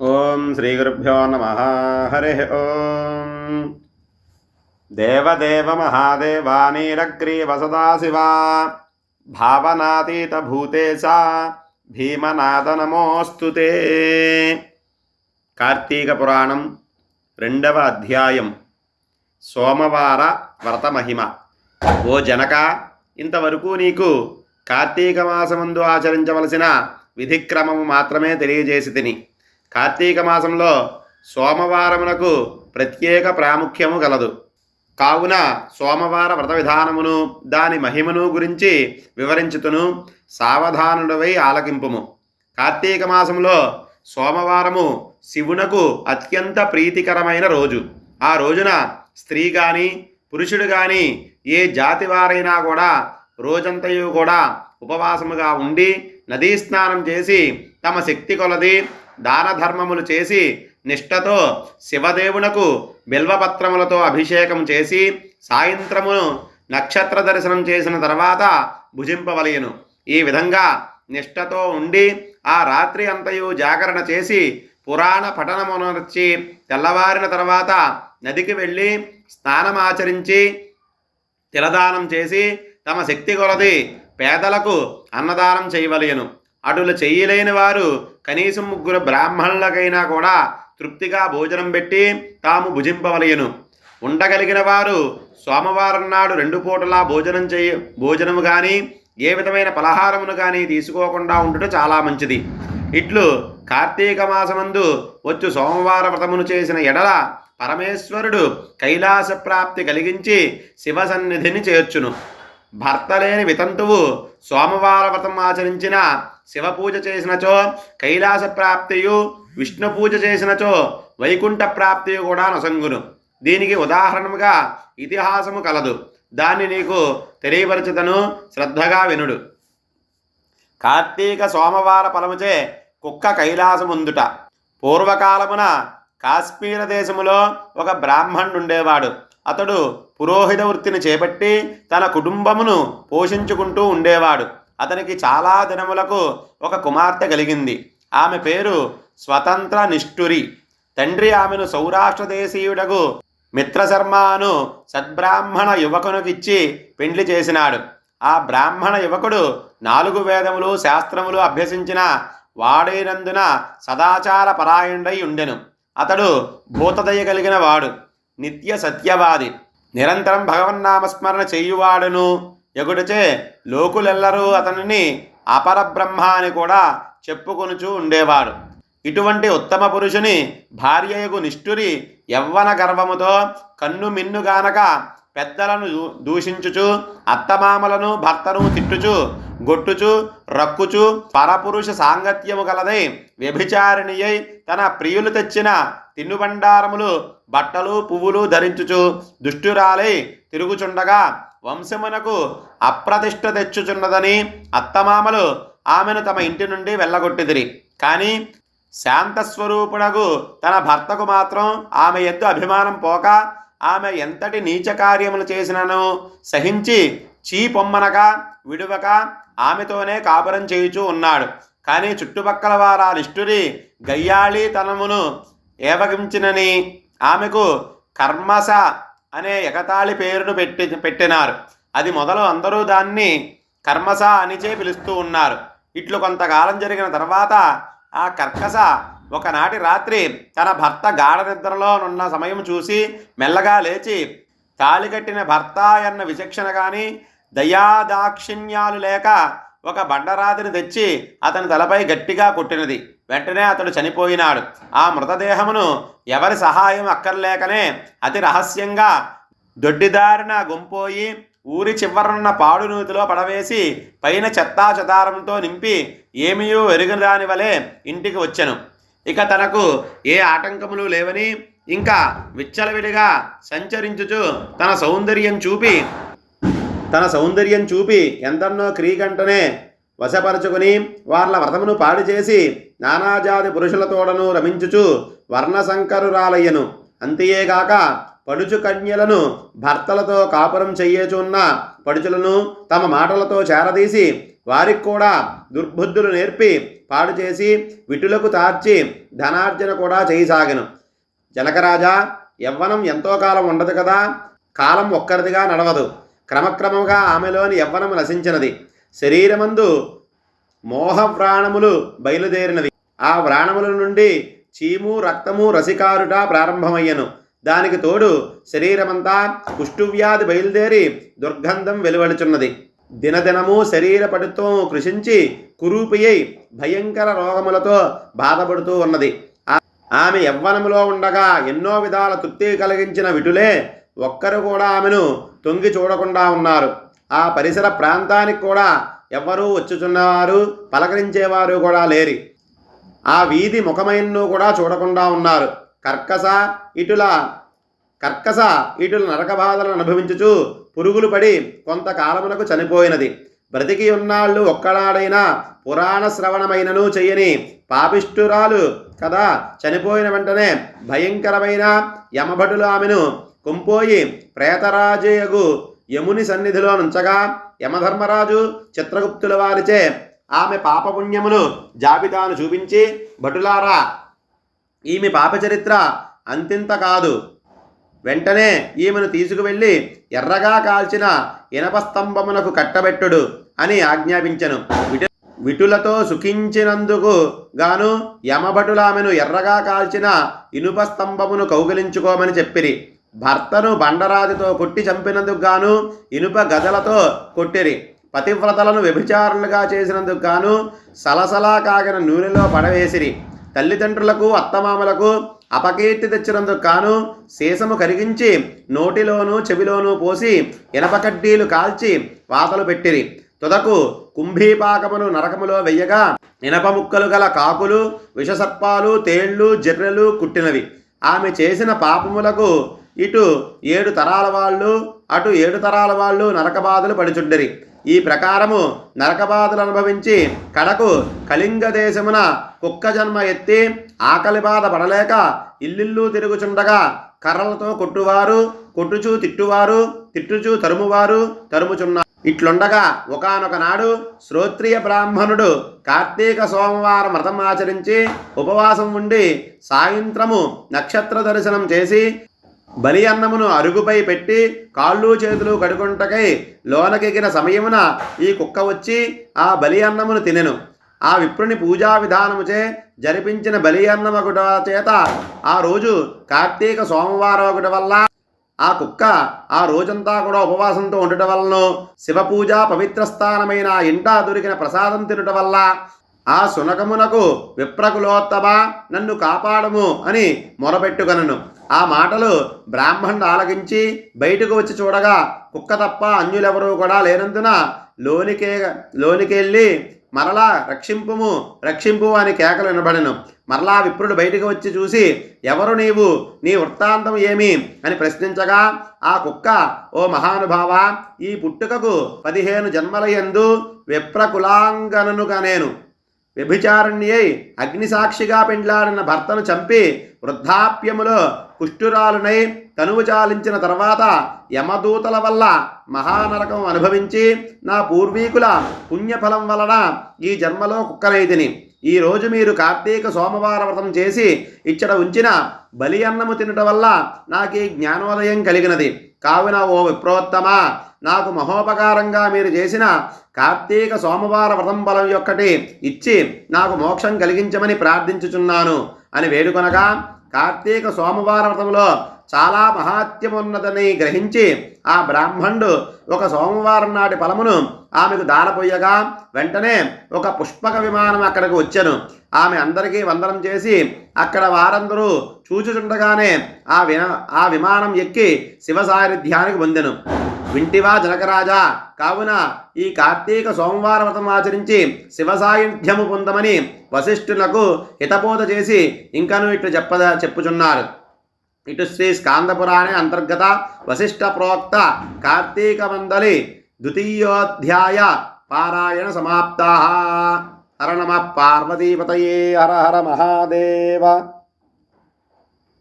ఓం శ్రీ గురుభ్యో నమ. హరి ఓం. దేవదేవ మహాదేవా నీలగ్రీవ సదాశివా భావనాతీత భూతేశా. భీమనాథ నమోస్తు కార్తీక పురాణం రెండవ అధ్యాయం. సోమవార వ్రత మహిమ. ఓ జనక ఇంతవరకు నీకు కార్తీక మాసమందు ఆచరించవలసిన విధిక్రమము మాత్రమే తెలియజేసి తిని. కార్తీక మాసంలో సోమవారమునకు ప్రత్యేక ప్రాముఖ్యము గలదు. కావున సోమవార వ్రత విధానమును దాని మహిమను గురించి వివరించుతును సావధానుడవై ఆలకింపుము. కార్తీక మాసంలో సోమవారము శివునకు అత్యంత ప్రీతికరమైన రోజు. ఆ రోజున స్త్రీ కానీ పురుషుడు కానీ ఏ జాతి వారైనా కూడా రోజంతయు కూడా ఉపవాసముగా ఉండి నదీ స్నానం చేసి తమ శక్తి కొలది దాన ధర్మములు చేసి నిష్ఠతో శివదేవునకు బిల్వపత్రములతో అభిషేకం చేసి సాయంత్రమును నక్షత్ర దర్శనం చేసిన తర్వాత భుజింపవలయను ఈ విధంగా నిష్ఠతో ఉండి ఆ రాత్రి అంతయు జాగరణ చేసి పురాణ పఠనమునర్చి తెల్లవారిన తర్వాత నదికి వెళ్ళి స్నానమాచరించి తిలదానం చేసి తమ శక్తి కొలది పేదలకు అన్నదానం చేయవలయను అటులు చెయ్యలేని వారు కనీసం ముగ్గురు బ్రాహ్మణులకైనా కూడా తృప్తిగా భోజనం పెట్టి తాము భుజింపవలయను. ఉండగలిగిన వారు సోమవారం నాడు రెండు పూటలా భోజనం చేయ భోజనము కానీ ఏ విధమైన పలహారమును కానీ తీసుకోకుండా ఉండటం చాలా మంచిది. ఇట్లు కార్తీక మాసమందు వచ్చు సోమవార వ్రతమును చేసిన ఎడల పరమేశ్వరుడు కైలాస ప్రాప్తి కలిగించి శివ సన్నిధిని చేర్చును. భర్త లేని వితంతువు సోమవార వ్రతం ఆచరించిన శివ పూజ చేసినచో కైలాస ప్రాప్తియు విష్ణు పూజ చేసినచో వైకుంఠ ప్రాప్తియు కూడా నొసంగును. దీనికి ఉదాహరణముగా ఇతిహాసము కలదు. దాన్ని నీకు తెలియపరచుతను శ్రద్ధగా వినుడు. కార్తీక సోమవార ఫలముచే కుక్క కైలాసముందుట. పూర్వకాలమున కాశ్మీర దేశములో ఒక బ్రాహ్మణుండేవాడు అతడు పురోహిత వృత్తిని చేపట్టి తన కుటుంబమును పోషించుకుంటూ ఉండేవాడు. అతనికి చాలా దినములకు ఒక కుమార్తె కలిగింది. ఆమె పేరు స్వతంత్ర నిష్ఠురి. తండ్రి ఆమెను సౌరాష్ట్ర దేశీయుడకు మిత్రశర్మ అను సద్బ్రాహ్మణ యువకునికిచ్చి పెండ్లి చేసినాడు. ఆ బ్రాహ్మణ యువకుడు నాలుగు వేదములు శాస్త్రములు అభ్యసించిన వాడైనందున సదాచార పరాయణుడై ఉండెను. అతడు భూతదయ కలిగిన వాడు. నిత్య సత్యవాది. నిరంతరం భగవన్నామస్మరణ చేయువాడును. ఎగుడిచే లోకులెల్లరూ అతనిని అపరబ్రహ్మ అని కూడా చెప్పుకొనుచూ ఉండేవాడు. ఇటువంటి ఉత్తమ పురుషుని భార్యయకు నిష్ఠురి యవ్వన గర్వముతో కన్ను మిన్నుగానక పెద్దలను దూ- దూషించుచు అత్తమామలను భర్తను తిట్టుచు గొట్టుచు రక్కుచు పరపురుష సాంగత్యము గలదై వ్యభిచారిణియై తన ప్రియులు తెచ్చిన తిన్నుబండారములు బట్టలు పువ్వులు ధరించుచు దుష్టురాలై తిరుగుచుండగా వంశమునకు అప్రతిష్ట తెచ్చుచున్నదని అత్తమామలు ఆమెను తమ ఇంటి నుండి వెళ్ళగొట్టిదిరి. కానీ శాంతస్వరూపుడగు తన భర్తకు మాత్రం ఆమె ఎద్దు అభిమానం పోక ఆమె ఎంతటి నీచ కార్యములు చేసినను సహించి చీపొమ్మనగా పొమ్మనక విడువక ఆమెతోనే కాపురం చేయుచూ ఉన్నాడు. కానీ చుట్టుపక్కల వారా నిష్ఠురి గయ్యాళి తనమును ఏవగించినని ఆమెకు కర్మస అనే ఎగతాళి పేరును పెట్టి పెట్టినారు. అది మొదలు అందరూ దాన్ని కర్మస అనిచే పిలుస్తూ ఉన్నారు. ఇట్లు కొంతకాలం జరిగిన తర్వాత ఆ కర్కస ఒకనాటి రాత్రి తన భర్త గాఢ నిద్రలో ఉన్న సమయం చూసి మెల్లగా లేచి తాళి కట్టిన భర్త అన్న విచక్షణ కానీ దయాదాక్షిణ్యాలు లేక ఒక బండరాతిని తెచ్చి అతని తలపై గట్టిగా కొట్టినది. వెంటనే అతడు చనిపోయినాడు. ఆ మృతదేహమును ఎవరి సహాయం అక్కర్లేకనే అతి రహస్యంగా దొడ్డిదారిన గుంపోయి ఊరి చివరనున్న పాడు నూతిలో పడవేసి పైన చెత్తా చెదారంతో నింపి ఏమీయూ ఎరుగని దాని వలె ఇంటికి వచ్చెను. ఇక తనకు ఏ ఆటంకములు లేవని ఇంకా విచ్చలవిడిగా సంచరించుచు తన సౌందర్యం చూపి తన సౌందర్యం చూపి ఎంతన్నో క్రీగంటనే వశపరచుకుని వాళ్ళ వ్రతమును పాడు చేసి నానాజాతి పురుషులతోడను రమించుచు వర్ణశంకరురాలయ్యను. అంతేగాక పడుచు కన్యలను భర్తలతో కాపురం చెయ్యచున్న పడుచులను తమ మాటలతో చేరదీసి వారికి కూడా దుర్బుద్ధులు నేర్పి పాడు చేసి విటులకు తార్చి ధనార్జన కూడా చేయసాగను. జనకరాజా యవ్వనం ఎంతో కాలం ఉండదు కదా కాలం ఒక్కరిదిగా నడవదు. క్రమక్రమముగా ఆమెలోని యవ్వనము నశించినది. శరీరమందు మోహ వ్రాణములు బయలుదేరినవి. ఆ వ్రాణముల నుండి చీము రక్తము రసికారుట ప్రారంభమయ్యను. దానికి తోడు శరీరమంతా కుష్ఠువ్యాధి బయలుదేరి దుర్గంధం వెలువడుచున్నది. దినదినము శరీర పటుత్వం కృషించి కురూపి అయి భయంకర రోగములతో బాధపడుతూ ఉన్నది. ఆమె యవ్వనములో ఉండగా ఎన్నో విధాల తృప్తి కలిగించిన విటులే ఒక్కరు కూడా ఆమెను తొంగి చూడకుండా ఉన్నారు. ఆ పరిసర ప్రాంతానికి కూడా ఎవ్వరూ వచ్చుచున్నవారు పలకరించేవారు కూడా లేరి. ఆ వీధి ముఖమైన్ను కూడా చూడకుండా ఉన్నారు. కర్కస ఇటుల కర్కస ఇటుల నరక బాధలను అనుభవించుచు పురుగులు పడి కొంతకాలమునకు చనిపోయినది. బ్రతికి ఉన్నాళ్ళు ఒక్కడాడైనా పురాణ శ్రవణమైనను చెయ్యని పాపిష్ఠురాలు కదా చనిపోయిన వెంటనే భయంకరమైన యమభటులు ఆమెను కొంపోయి ప్రేతరాజయగు యముని సన్నిధిలో నుంచగా యమధర్మరాజు చిత్రగుప్తుల వారిచే ఆమె పాపపుణ్యములు జాబితాను చూపించి భటులారా ఈమె పాపచరిత్ర అంతింత కాదు. వెంటనే ఈమెను తీసుకువెళ్ళి ఎర్రగా కాల్చిన ఇనప స్తంభమునకు కట్టబెట్టుడు అని ఆజ్ఞాపించెను. విటు విటులతో సుఖించినందుకు గాను యమభటులామెను ఎర్రగా కాల్చిన ఇనుప స్తంభమును కౌగిలించుకోమని చెప్పిరి. భర్తను బండరాతితో కొట్టి చంపినందుకు గాను ఇనుప గదలతో కొట్టిరి. పతివ్రతలను వ్యభిచారులుగా చేసినందుకు గాను సలసలా కాగిన నూనెలో పడవేసిరి. తల్లిదండ్రులకు అత్తమామలకు అపకీర్తి తెచ్చినందుకు కాను సీసము కరిగించి నోటిలోనూ చెవిలోనూ పోసి ఇనప కడ్డీలు కాల్చి వాతలు పెట్టిరి. తుదకు కుంభీపాకమును నరకములో వెయ్యగా ఇనప ముక్కలు గల కాకులు విషసర్పాలు తేళ్ళు జర్రెలు కుట్టినవి. ఆమె చేసిన పాపములకు ఇటు ఏడు తరాల వాళ్ళు అటు ఏడు తరాల వాళ్ళు నరకబాధలు పడిచుండిరి. ఈ ప్రకారము నరకబాధలు అనుభవించి కడకు కళింగ దేశమున కుక్క జన్మ ఎత్తి ఆకలి బాధ పడలేక ఇల్లిల్లు తిరుగుచుండగా కర్రలతో కొట్టువారు కొట్టుచూ తిట్టువారు తిట్టుచూ తరుమువారు తరుముచున్నారు. ఇట్లుండగా ఒకనొక నాడు శ్రోత్రియ బ్రాహ్మణుడు కార్తీక సోమవారం వ్రతం ఆచరించి ఉపవాసం ఉండి సాయంత్రము నక్షత్ర దర్శనం చేసి బలి అన్నమును అరుగుపై పెట్టి కాళ్ళు చేతులు కడుకుంటకై లోనకెగిన సమయమున ఈ కుక్క వచ్చి ఆ బలి అన్నమును తినెను. ఆ విప్రుని పూజా విధానముచే జరిపించిన బలి అన్నమగుట చేత ఆ రోజు కార్తీక సోమవారం ఒకటి వల్ల ఆ కుక్క ఆ రోజంతా కూడా ఉపవాసంతో ఉండటం వలన శివపూజ పవిత్ర స్థానమైన ఇంట దొరికిన ప్రసాదం తినటం వల్ల ఆ సునకమునకు విప్రకులోత్తమ నన్ను కాపాడము అని మొరపెట్టుకొనను. ఆ మాటలు బ్రాహ్మణుడు ఆలకించి బయటకు వచ్చి చూడగా కుక్క తప్ప అన్యులెవరూ కూడా లేనందున లోనికే లోనికెళ్ళి మరలా రక్షింపుము రక్షింపు అని కేకలు వినబడను. మరలా విప్రుడు బయటకు వచ్చి చూసి ఎవరు నీవు? నీ వృత్తాంతం ఏమి? అని ప్రశ్నించగా ఆ కుక్క ఓ మహానుభావ ఈ పుట్టుకకు పదిహేను జన్మల ఎందు విప్రకులాంగననుగా నేను వ్యభిచారణ్యై అగ్నిసాక్షిగా పెండ్లాడిన భర్తను చంపి వృద్ధాప్యములో కుష్ఠురాలునై తనువు చాలించిన తర్వాత యమదూతల వల్ల మహానరకం అనుభవించి నా పూర్వీకుల పుణ్యఫలం వలన ఈ జన్మలో కుక్కనైతిని ఈ రోజు మీరు కార్తీక సోమవార వ్రతం చేసి ఇచ్చట ఉంచిన బలి అన్నము తినట వల్ల నాకు ఈ జ్ఞానోదయం కలిగినది. కావున ఓ విప్రోత్తమ నాకు మహోపకారంగా మీరు చేసిన కార్తీక సోమవార వ్రతం బలం యొక్కటి ఇచ్చి నాకు మోక్షం కలిగించమని ప్రార్థించుచున్నాను అని వేడుకొనగా కార్తీక సోమవార వ్రతంలో చాలా మహాత్యమున్నదని గ్రహించి ఆ బ్రాహ్మణుడు ఒక సోమవారం నాటి ఫలమును ఆమెకు దానపోయగా వెంటనే ఒక పుష్పక విమానం అక్కడికి వచ్చాను. ఆమె అందరికీ వందనం చేసి అక్కడ వారందరూ చూచుచుండగానే ఆ విన ఆ విమానం ఎక్కి శివ సాన్నిధ్యానికి పొందెను. వింటివా జనకరాజా. కావున ఈ కార్తీక సోమవార వ్రతం ఆచరించి శివ సాయుధ్యము పొందమని వశిష్ఠులకు హితబోధ చేసి ఇంకను ఇట్లు చెప్పద చెప్పుచున్నారు. ఇటు శ్రీ స్కాందపురాణే అంతర్గత వశిష్ఠ ప్రోక్త కార్తీక మందలి ద్వితీయోధ్యాయ పారాయణ సమాప్తా. హర నమ పార్వతీపతయే హర హర మహాదేవ.